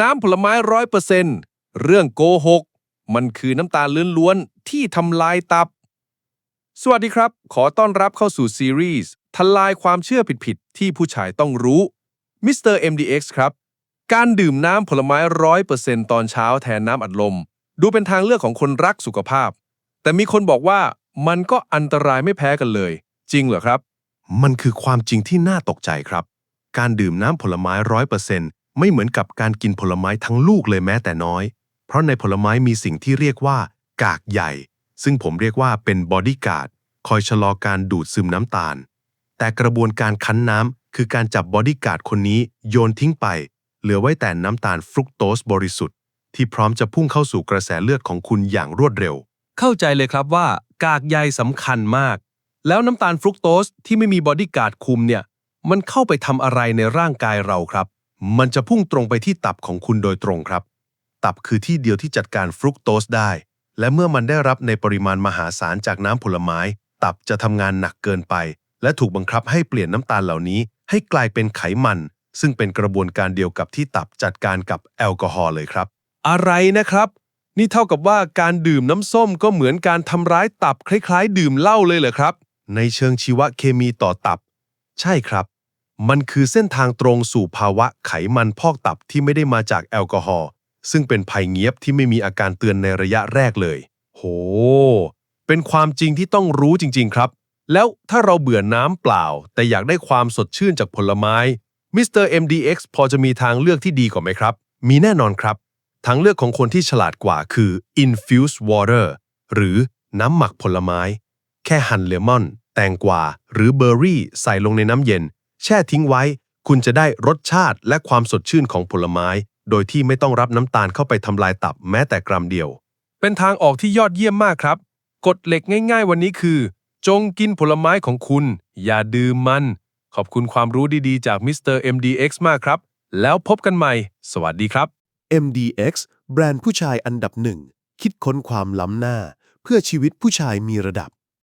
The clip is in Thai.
น้ำผลไม้ร้อยเปอร์เซนเรื่องโกหก มันคือน้ำตาลล้วนๆที่ทำลายตับ สวัสดีครับ ขอต้อนรับเข้าสู่ซีรีส์ทลายความเชื่อผิดๆที่ผู้ชายต้องรู้ Mr. MDX ครับ การดื่มน้ำผลไม้ร้อยเปอร์เซนตอนเช้าแทนน้ำอัดลม ดูเป็นทางเลือกของคนรักสุขภาพ แต่มีคนบอกว่ามันก็อันตรายไม่แพ้กันเลย จริงเหรอครับ มันคือความจริงที่น่าตกใจครับ การดื่มน้ำผลไม้ร้อยเปอร์เซนต์ ไม่เหมือนกับการกินผลไม้ทั้งลูกเลยแม้แต่น้อย เพราะในผลไม้มีสิ่งที่เรียกว่า กากใหญ่ ซึ่งผมเรียกว่าเป็นบอดี้การ์ดคอยชะลอการดูดซึมน้ำตาล แต่กระบวนการคั้นน้ำคือการจับบอดี้การ์ดคนนี้โยนทิ้งไป เหลือไว้แต่น้ำตาลฟรุกโตสบริสุทธิ์ ที่พร้อมจะพุ่งเข้าสู่กระแสเลือดของคุณอย่างรวดเร็ว เข้าใจเลยครับว่ากากใยสำคัญมาก แล้วน้ำตาลฟรุกโตสที่ไม่มีบอดี้การ์ดคุมเนี่ย มันเข้าไปทำอะไรในร่างกายเราครับ มันจะพุ่งตรงไปที่ตับของคุณโดยตรงครับ ตับคือที่เดียวที่จัดการฟรุกโตสได้ และเมื่อมันได้รับในปริมาณมหาศาลจากน้ำผลไม้ ตับจะทำงานหนักเกินไป และถูกบังคับให้เปลี่ยนน้ำตาลเหล่านี้ ให้กลายเป็นไขมัน ซึ่งเป็นกระบวนการเดียวกับที่ตับจัดการกับแอลกอฮอล์เลยครับ อะไรนะครับ นี่เท่ากับว่าการดื่มน้ำส้มก็เหมือนการทำร้ายตับคล้าย ๆ ดื่มเหล้าเลยเหรอครับ ในเชิงชีวเคมีต่อตับ ใช่ครับ มันคือเส้นทางตรงสู่ภาวะไขมันพอกตับที่ไม่ได้มาจากแอลกอฮอล์ซึ่งเป็นภัยเงียบที่ไม่มีอาการเตือนในระยะแรกเลย โห เป็นความจริงที่ต้องรู้จริง ๆ ครับ แล้วถ้าเราเบื่อน้ำเปล่า แต่อยากได้ความสดชื่นจากผลไม้มิสเตอร์ MDX พอจะมีทางเลือกที่ดีกว่าไหมครับ มีแน่นอนครับ ทางเลือกของคนที่ฉลาดกว่าคือ infused water หรือน้ำหมักผลไม้ แค่หั่นเลมอน แตงกวา หรือเบอร์รี่ใส่ลงในน้ำเย็น แช่ทิ้งไว้ คุณจะได้รสชาติและความสดชื่นของผลไม้ โดยที่ไม่ต้องรับน้ำตาลเข้าไปทำลายตับแม้แต่กรัมเดียว เป็นทางออกที่ยอดเยี่ยมมากครับ กฎเหล็กง่าย ๆ วันนี้คือ จงกินผลไม้ของคุณ อย่าดื่มมัน ขอบคุณความรู้ดีๆ จากมิสเตอร์ MDX มากครับ แล้วพบกันใหม่ สวัสดีครับ MDX แบรนด์ผู้ชายอันดับหนึ่ง คิดค้นความล้ำหน้า เพื่อชีวิตผู้ชายมีระดับ